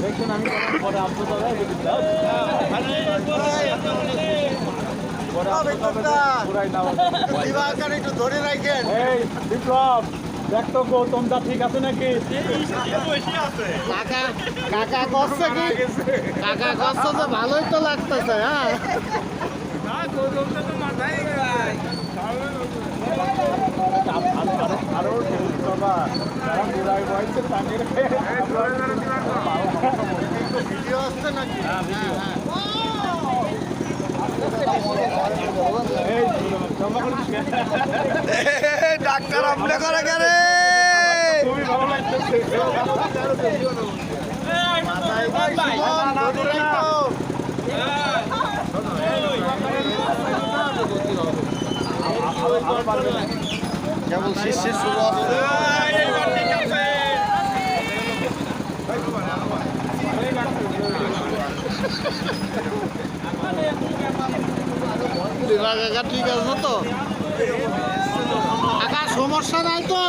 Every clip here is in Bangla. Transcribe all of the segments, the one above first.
দেখছেন আমি পরে বিপ্লব ঠিক আছে নাকি? কাকা করছে কি? কাকা করছে তো ভালোই তো লাগতেছে হ্যাঁ। ডাক্তার আপনি করে গেলে লাগতেছে কেবল শিষ্যের শুরু কাকা ঠিক আছে তো? কাকা সমস্যা নাই তো?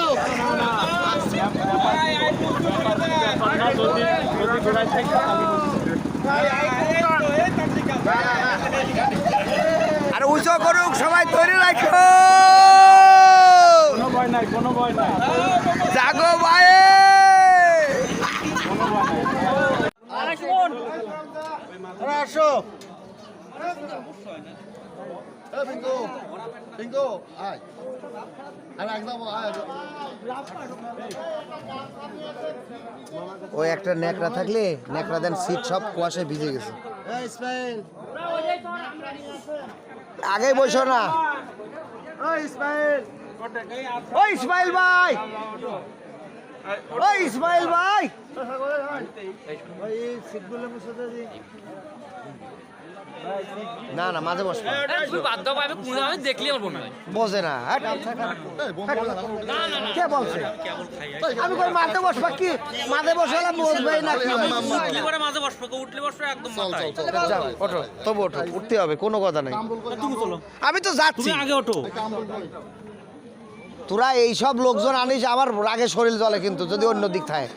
আর উঁচু করুক সবাই তৈরি রাখো। নাই কোনো ভয় নাই। জাগো ভাই! আসো। ওই একটা নেকড়া থাকলে ন্যাকড়া দেন সিট সব কুয়াশায় ভিজে গেছে। আগে বসো না। ওই ইসমাইল ভাই। ওই ইসমাইল ভাই। না না মাঝে বসো। পাবে কোনো আমি না না। কে বলছে? আমি কই মাঝে বসবা কি? মাঝে বসবেই না কি উঠলে পরে মাঝে বসবো কেউ উঠলে বসবো একদম মাথায়। যাও ওঠো তবু ওঠো উঠতে হবে কোনো কথা নাই। আমি তো যাচ্ছি আগে ওঠো। তোরা এই সব লোকজন আনিস আমার রাগে শরীর জ্বলে কিন্তু, যদি অন্য দিক থাকে।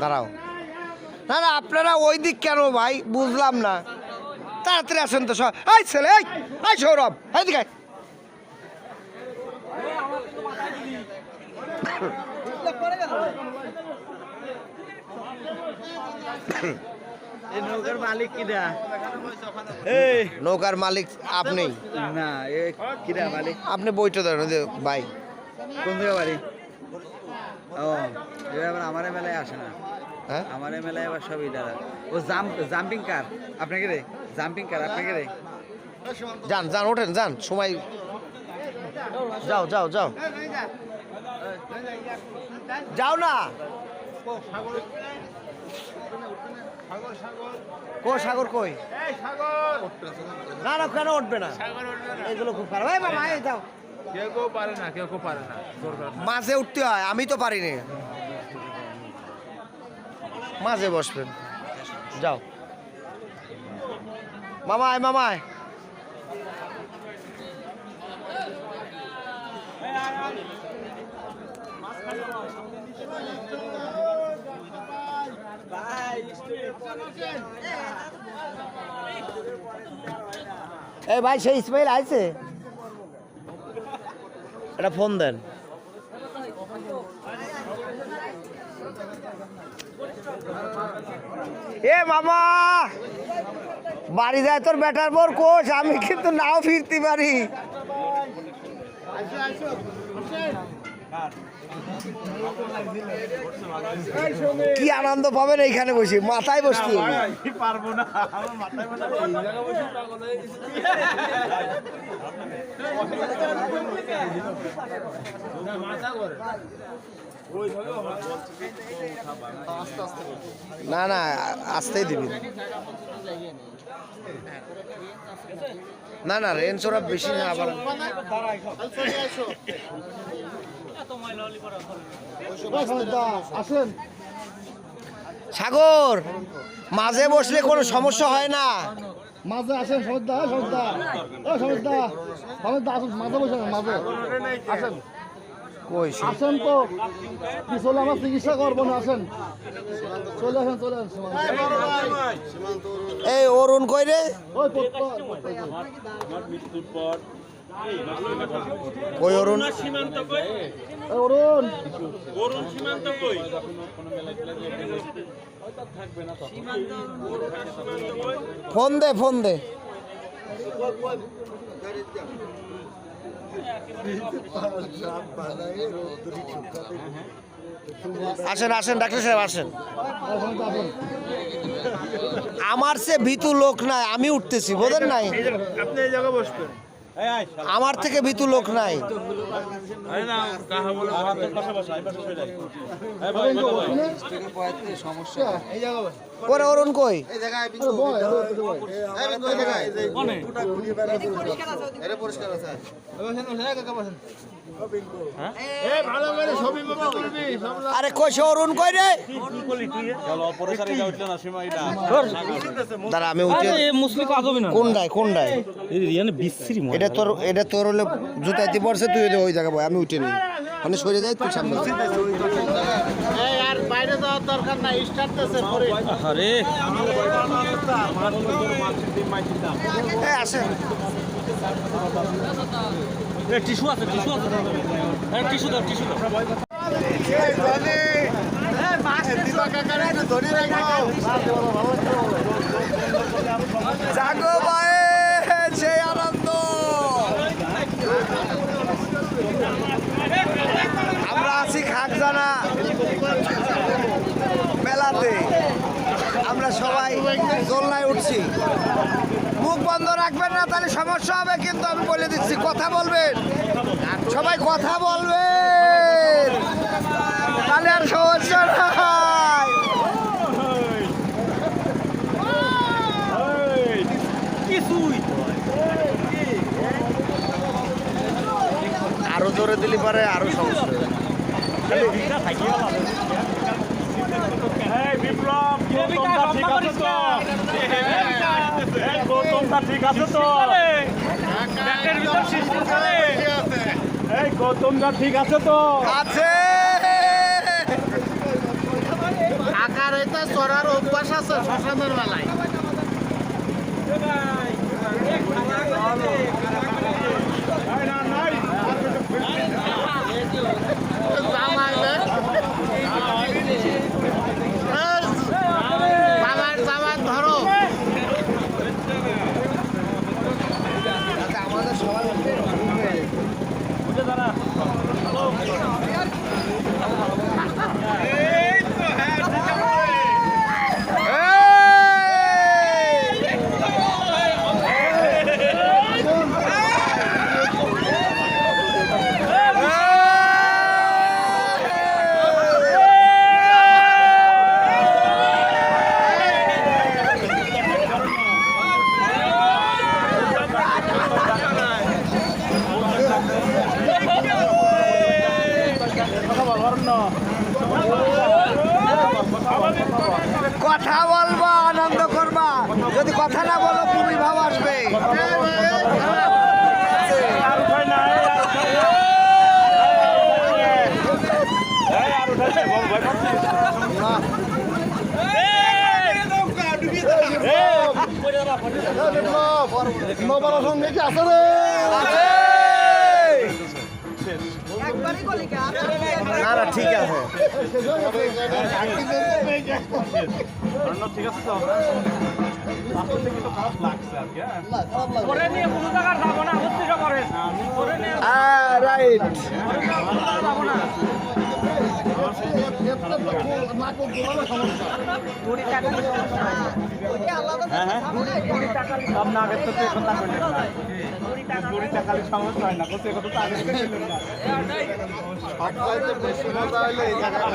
দাঁড়াও। না না, আপনারা ওই দিক কেন ভাই? বুঝলাম না। তাড়াতাড়ি আসেন তো সব। ছেলে, এই এই সৌরভ এইদিকে আয়। এই নৌকার মালিক কিরা নৌকার মালিক আপনি। না এ কিরা মালিক? আপনি বইটা ধরেন ভাই। কোন জায়গা বাড়ি? ও এবার আমার মেলায় আসে না। হ্যাঁ? আমার মেলায় আবার সবই দাদা। ও জাম্প জাম্পিং কার? আপনাকে রে? Jumping car? আপনাকে রে? যান যান ওঠেন যান সময়। যাও যাও যাও। যাও না। কো সাগর কই? না না কেন উঠবে না? এগুলো খুব খারাপ। এই বাবা এই যাও। কেউ কেউ পারে না কেউ কেউ পারে না। মাঝে উঠতে হয় আমি তো পারিনি। মাঝে বসবেন। যাও। মামায় মামায় এই ভাই, সেই ইসমাইল আইছে? এটা ফোন দেন। এ মামা বাড়ি যায় তোর বেটার পর কোষ, আমি কিন্তু নাও ফিরতে পারি। কি আনন্দ পাবেন এইখানে বসে মাথায় বসতে পারব না। না না আসতেই দিবি না না রেঞ্জ ওরা বেশি না, আবার সাগর মাঝে বসলে কোনো সমস্যা হয় না। মাঝে আসেন সমস্যা সমস্যা ও সমস্যা সমস্যা আসুন মাঝে বসে মাঝে। আসেন? আসেন তো। পিছলে আমার চিকিৎসা করব না আসেন। চলে আসেন চলে আসেন এই অরুণ কই রে? ওই পত্র কই অরুণ? এই অরুণ! ফোন দে ফোন দে। আসেন আসেন ডাক্তার সাহেব আসেন। আমার সে ভীতু লোক নাই আমি উঠতেছি বোঝেন নাই? আপনি এই জায়গায় বসবেন। আমার থেকে ভিতু লোক নাই। আরে পরে অরুণ কই? আরে কই সে অরুণ কই রে? দাঁড়া আমি উঠে মুসলিম আজবি না। কোনটায় কোনটায় এটা তোর এটা তোর হলে জুতাইতে পড়ছে তুই ওই- ওই জায়গায় আমি উঠে নিই। মানে সরে যাই তুই সামনে। যা। আরে এই আসেন। টিস্যু আছে টিস্যু আছে। টিস্যু দাও টিস্যু দাও। জাগো বায়ে সেই আনন্দ আমরা আছি খাকজানা মেলাতে আমরা সবাই দোলনায় উঠছি। মুখ বন্ধ রাখবেন না তাহলে সমস্যা হবে কিন্তু আমি বলে দিচ্ছি কথা বলবেন। সবাই কথা বলবেন। তাহলে আর সমস্যা নাই। আরও জোরে দিলি পারে আরও সমস্যা হবে। ঠিক আছে তো? এই গৌতমদা ঠিক আছে তো? আছে আকার এটা চড়ার অভ্যাস আছে শ্মশানের বেলায় জামাই জামাই ধরো আমাদের সবার কথা বলব আনন্দ করবা যদি কথা না বলো খুবই ভাব আসবে নবার সঙ্গে কি আছে রে না না ঠিক আছে। ঠিক আছে তো খারাপ যাব না সব না আগের তো এখন তা করলেন না বুড়ি টাকালে সমস্যা হয় না করতে কত তো আগে করলেন না সবচাইতে বেশি মজা হইল এই জায়গাটা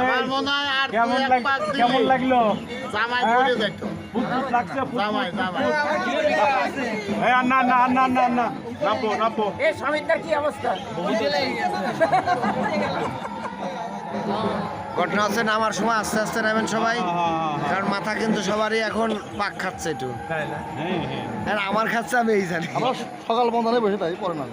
আমার মনে হয় আর কেমন দুই এক লাগ- পাক দিলে কেমন লাগল? জামাই হ্যাঁ? পড়ে যেত ফুট ফুট লাগছে। জামাই। জামাই এই না না না না না। নাপো নাপো। এই স্বামীটার কি অবস্থা? ঘটনা হচ্ছে নামার সময় আস্তে আস্তে নামেন সবাই কারণ মাথা কিন্তু সবারই এখন পাক খাচ্ছে একটু। আর আমার খাচ্ছে আমি এই জানি। আমরা সকাল বন্ধনে বসে তাই পরে না।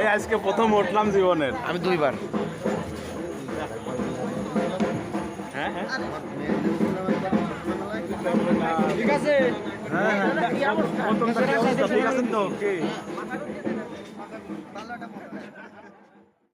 এই আজকে প্রথম উঠলাম জীবনের। আমি দুইবার। ঠিক আছে। প্রথম ঠিক আছেন তো কি?